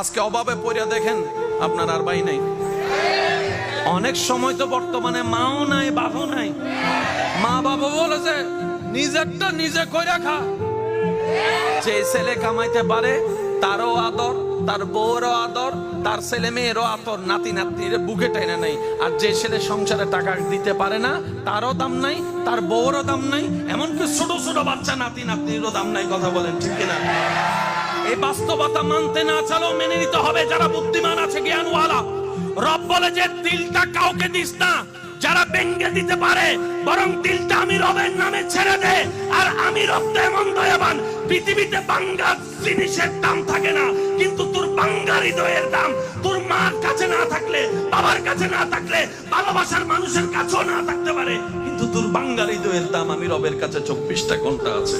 আজকে অভাবে পড়িয়া দেখেন, আপনার আর ভাই নাই। অনেক সময় তো বর্তমানে মাও নাই বাবু নাই। মা বাবা বলেছে, নিজেরটা নিজে কইরা খা। যে ছেলে কামাইতে পারে, তারও আদর, তার বউরও আদর, তার ছেলে মেয়েরও আদর নাতি নাতনির বুকে টাইনা নাই আর যে ছেলে সংসারে টাকা দিতে পারে না, তারও দাম নাই, তার বউরও দাম নাই, এমনকি ছোট ছোট বাচ্চা নাতি নাতনিরও দাম নাই, কথা বলেন ঠিক কিনা? এই বাস্তবতা মানতে না চালেও মেনে নিতে হবে যারা বুদ্ধিমান আছে, জ্ঞানওয়ালা। রব বলে যে দিলটা কাউকে দিস না, যারা ব্যঙ্গে দিতে পারে, বরং দিলটা আমি রবের নামে ছেড়ে দে, আর আমি রব তো এমন দয়াবান, পৃথিবীতে বাঙ্গার জিনিসের দাম থাকে না, কিন্তু তোর বাঙ্গার হৃদয়ের দাম, তোর মার কাছে না থাকলে, বাবার কাছে না থাকলে, ভালোবাসার মানুষের কাছেও না থাকতে পারে, কিন্তু তোর বাঙ্গার হৃদয়ের দাম আমি রবের কাছে চব্বিশটা ঘণ্টা আছে।